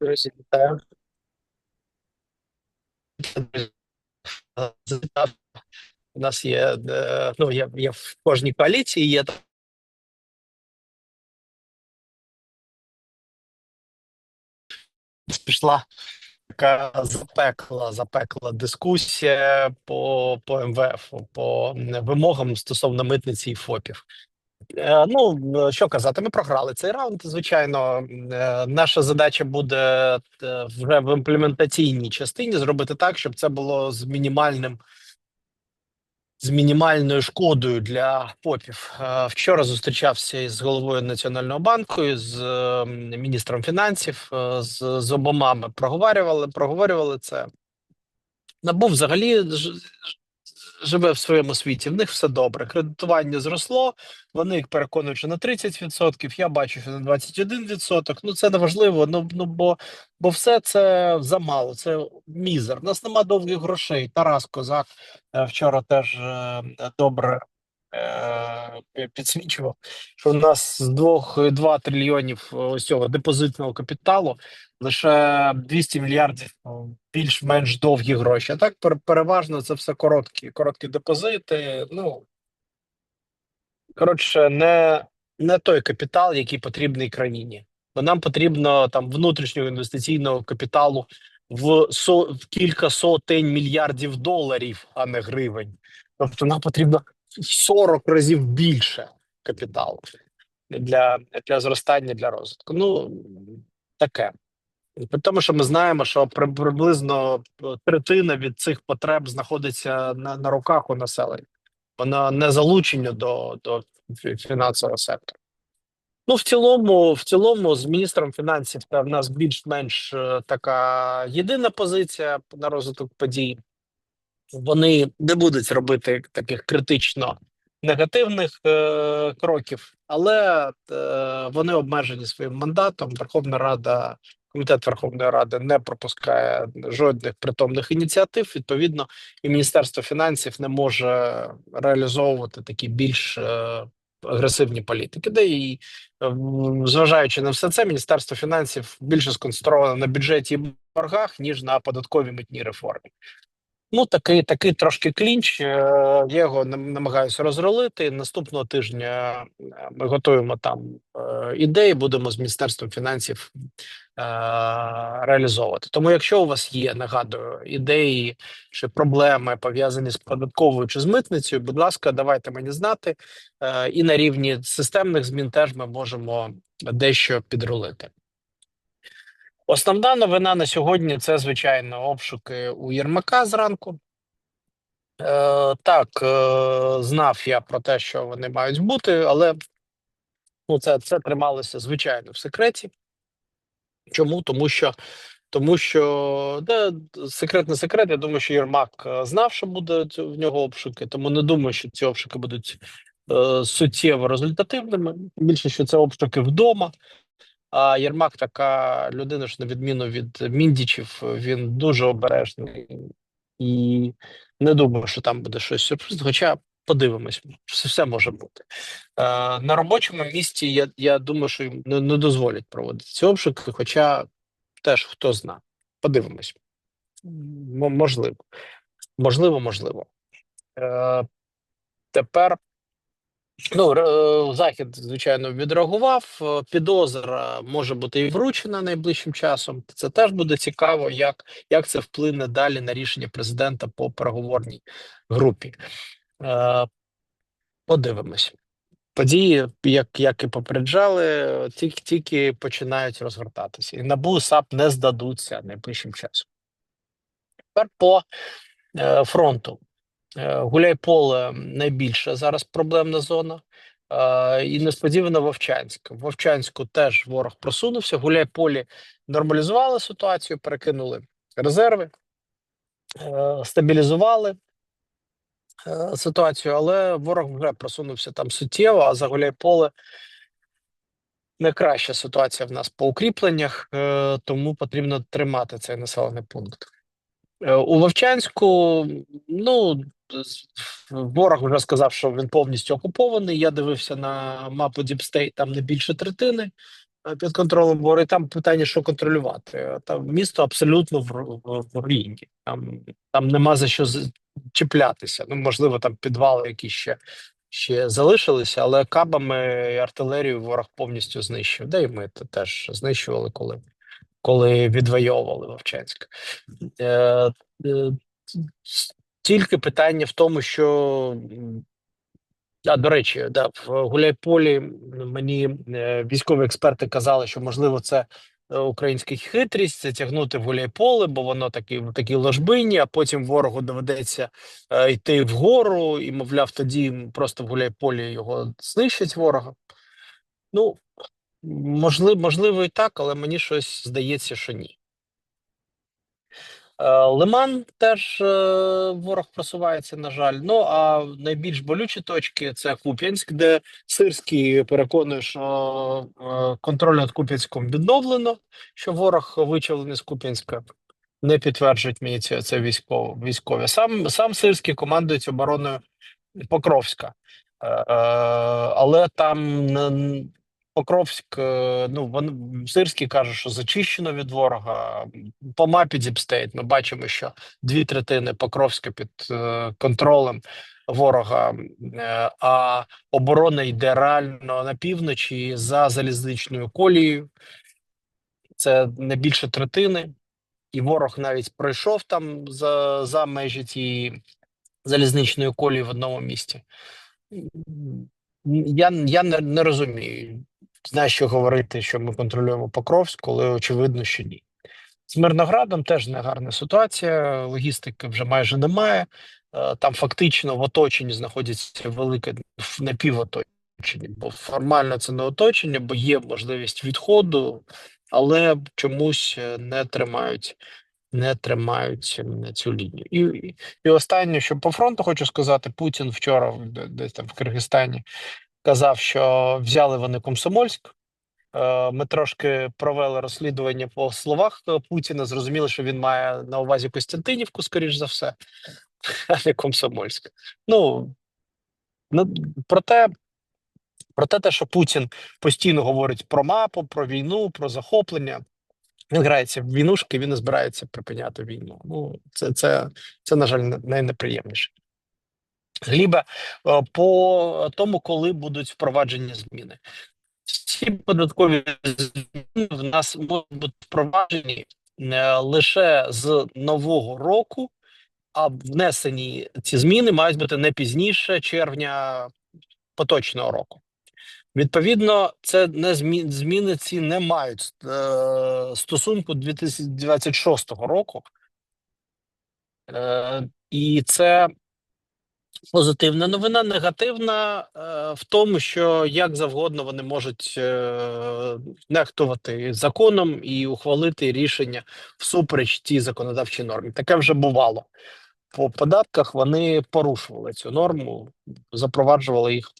Друзі, вітаю. У нас є, е, ну, є, є в кожній коаліції є пішла така запекла, запекла дискусія по, по МВФ, по вимогам стосовно митниці і ФОПів. Е, Ну, що казати, ми програли цей раунд. Звичайно, Е, наша задача буде е, вже в імплементаційній частині зробити так, щоб це було з мінімальним. З мінімальною шкодою для ФОПів. Е, Вчора зустрічався із головою Національного банку, з міністром фінансів, з, з обома ми проговорювали, проговорювали це. Набув взагалі живе в своєму світі. В них все добре. Кредитування зросло. Вони їх переконують, що на 30%, Я бачу, що на 21%. Ну це не важливо. Ну ну бо бо все це замало. Це мізер. У нас нема довгих грошей. Тарас Козак е, вчора теж е, добре. Е, Підсвічував, що у нас з 2-2 трильйонів ось цього депозитного капіталу лише 200 мільярдів більш-менш довгі гроші. А так переважно це все короткі, короткі депозити. Ну коротше, не, не той капітал, який потрібний країні. Бо нам потрібно там внутрішнього інвестиційного капіталу в со в кілька сотень мільярдів доларів, а не гривень. Тобто нам потрібно в 40 разів більше капіталу для, для зростання для розвитку. Ну таке. При тому, що ми знаємо, що приблизно третина від цих потреб знаходиться на, на руках у населення. Вона не залучення до, до фінансового сектору. Ну, в цілому, в цілому, з міністром фінансів та в нас більш-менш е, така єдина позиція на розвиток подій. Вони не будуть робити таких критично негативних е, кроків, але е, вони обмежені своїм мандатом. Верховна Рада, комітет Верховної Ради не пропускає жодних притомних ініціатив. Відповідно, і Міністерство фінансів не може реалізовувати такі більш е, агресивні політики. Де і е, зважаючи на все це, міністерство фінансів більше сконцентровано на бюджеті і боргах ніж на податковій митній реформі. Ну, такий такий трошки клінч. е, Я його нам- намагаюся розролити. Наступного тижня е, ми готуємо там е, ідеї, будемо з Міністерством фінансів реалізовувати. Тому, якщо у вас є, нагадую, ідеї чи проблеми пов'язані з податковою чи з митницею, будь ласка, давайте мені знати. І на рівні системних змін теж ми можемо дещо підрулити. Основна новина на сьогодні це звичайно обшуки у Єрмака зранку. Е, так, е, знав я про те, що вони мають бути, але ну, це, це трималося звичайно в секреті. Чому? Тому що тому що да, секрет не секрет. Я думаю, що Єрмак е, знав, що буде в нього обшуки, тому не думаю, що ці обшуки будуть е, суттєво результативними. Більше, що це обшуки вдома. А Єрмак така людина, що на відміну від Міндічів, він дуже обережний і не думаю, що там буде щось сюрпризне. Хоча подивимось, все, може бути. Е, на робочому місці. Я, я думаю, що їм не, не дозволять проводити ці обшуки, хоча теж хто зна. Подивимось. М- можливо, можливо, можливо. Е, тепер Ну, захід, звичайно, відреагував. Е, Підозра може бути і вручена найближчим часом. Це теж буде цікаво, як, як це вплине далі на рішення президента по переговорній групі. Е, подивимось. Події, як, як і попереджали, тільки, тільки починають розгортатися. І НАБУ САП не здадуться найближчим часом. Тепер по е, фронту. Е, Гуляйполе найбільша зараз проблемна зона. Е, І несподівано Вовчанськ. Вовчанську теж ворог просунувся. Гуляйполі нормалізували ситуацію, перекинули резерви, е, стабілізували ситуацію, але ворог вже просунувся там суттєво, а за Гуляйполе не краща ситуація в нас по укріпленнях, тому потрібно тримати цей населений пункт. У Вовчанську, ну ворог вже сказав, що він повністю окупований. Я дивився на мапу Діпстей, там не більше третини. е, під контролем ворога. І там питання, що контролювати. Там місто абсолютно в, в, в руїні. Там, там нема за що чіплятися. Ну, можливо, там підвали якісь ще, ще залишилися, але кабами і артилерію ворог повністю знищив. Да і ми це теж знищували, коли, коли відвоювали Вовчанськ. Е, е, тільки питання в тому, що а, до речі, да, в Гуляйполі мені е, військові експерти казали, що можливо це е, українська хитрість, це тягнути в Гуляйполе, бо воно такі в такій ложбині, а потім ворогу доведеться е, йти вгору, і, мовляв, тоді просто в Гуляйполі його знищать ворога. Ну, можливо, можливо, і так, але мені щось здається, що ні. Е, Лиман теж е, ворог просувається, на жаль. Ну а найбільш болючі точки це Куп'янськ, де Сирський переконує, що е, контроль над Куп'янськом відновлено, що ворог вичавлений з Куп'янська. Не підтверджують мені це, військово, військові. Сам сам Сирський командується обороною Покровська. Е, але там Покровськ, е, ну вон Сирський каже, що зачищено від ворога. По мапі Діпстейт ми бачимо, що дві третини Покровська під е, контролем ворога, е, а оборона йде реально на півночі за залізничною колією. Це не більше третини, і ворог навіть пройшов там за, за межі цієї залізничної колії в одному місті. Я, я не, не розумію, знаю, що говорити, що ми контролюємо Покровськ, коли очевидно, що ні. З Мирноградом теж негарна ситуація, логістики вже майже немає. Е, Там фактично в оточенні знаходяться велике в напівоточенні, бо формально це не оточення, бо є можливість відходу, але чомусь е, не тримають, не тримають цю лінію. І, і останнє, що по фронту хочу сказати, Путін вчора десь там в Киргизстані казав, що взяли вони Комсомольськ. Е, Ми трошки провели розслідування по словах Путіна. Зрозуміли, що він має на увазі Костянтинівку, скоріш за все, а не Комсомольськ. Ну ну, проте, проте те, що Путін постійно говорить про мапу, про війну, про захоплення. Він грається в війнушки, він не збирається припиняти війну. Ну, це, це, це на жаль, не- найнеприємніше. Глібе, е, по тому, коли будуть впроваджені зміни. Всі податкові зміни в нас можуть бути впроваджені е, лише з нового року, а внесені ці зміни мають бути не пізніше червня поточного року. Відповідно, це не змі... зміни ці не мають е, стосунку 2026 року. Е, і це позитивна новина. Негативна е, в тому, що як завгодно вони можуть е, нехтувати законом і ухвалити рішення всупереч цій законодавчій нормі. Таке вже бувало. По податках вони порушували цю норму, запроваджували їх.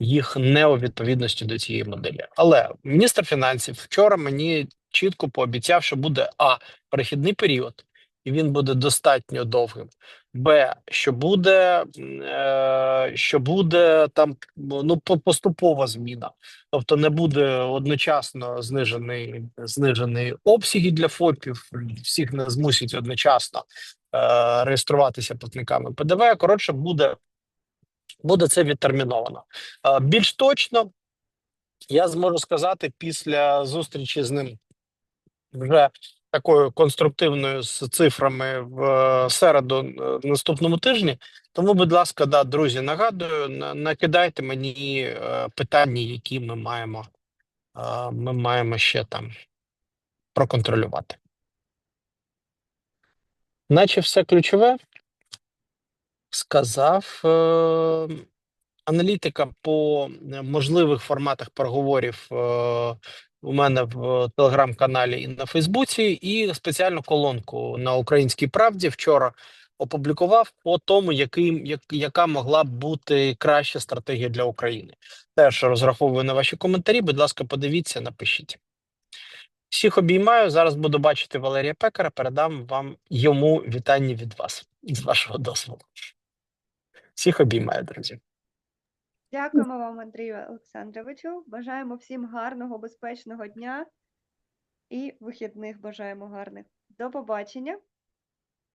Їх не у відповідності до цієї моделі. Але міністр фінансів вчора мені чітко пообіцяв, що буде а перехідний період, і він буде достатньо довгим. Б, що буде, е, що буде там ну по- поступова зміна, тобто не буде одночасно знижений знижений обсяги для ФОПів, всіх не змусять одночасно е, реєструватися платниками ПДВ. Коротше, буде, буде це відтерміновано. Е, більш точно я зможу сказати після зустрічі з ним вже такою конструктивною з цифрами в е, середу е, наступному тижні. Тому, будь ласка, да, друзі, нагадую, на- накидайте мені е, питання, які ми маємо, ми маємо ще там проконтролювати. Наче все ключове сказав. Е, аналітика по можливих форматах переговорів е, у мене в телеграм-каналі і на Фейсбуці, і спеціальну колонку на Українській правді вчора опублікував по тому, яким як, яка могла б бути краща стратегія для України. Теж розраховую на ваші коментарі. Будь ласка, подивіться, напишіть. Всіх обіймаю. Зараз буду бачити Валерія Пекара. Передам вам йому вітання від вас з вашого дозволу. Всіх обіймаю, друзі. Дякуємо вам, Андрію Олександровичу. Бажаємо всім гарного, безпечного дня і вихідних бажаємо гарних. До побачення.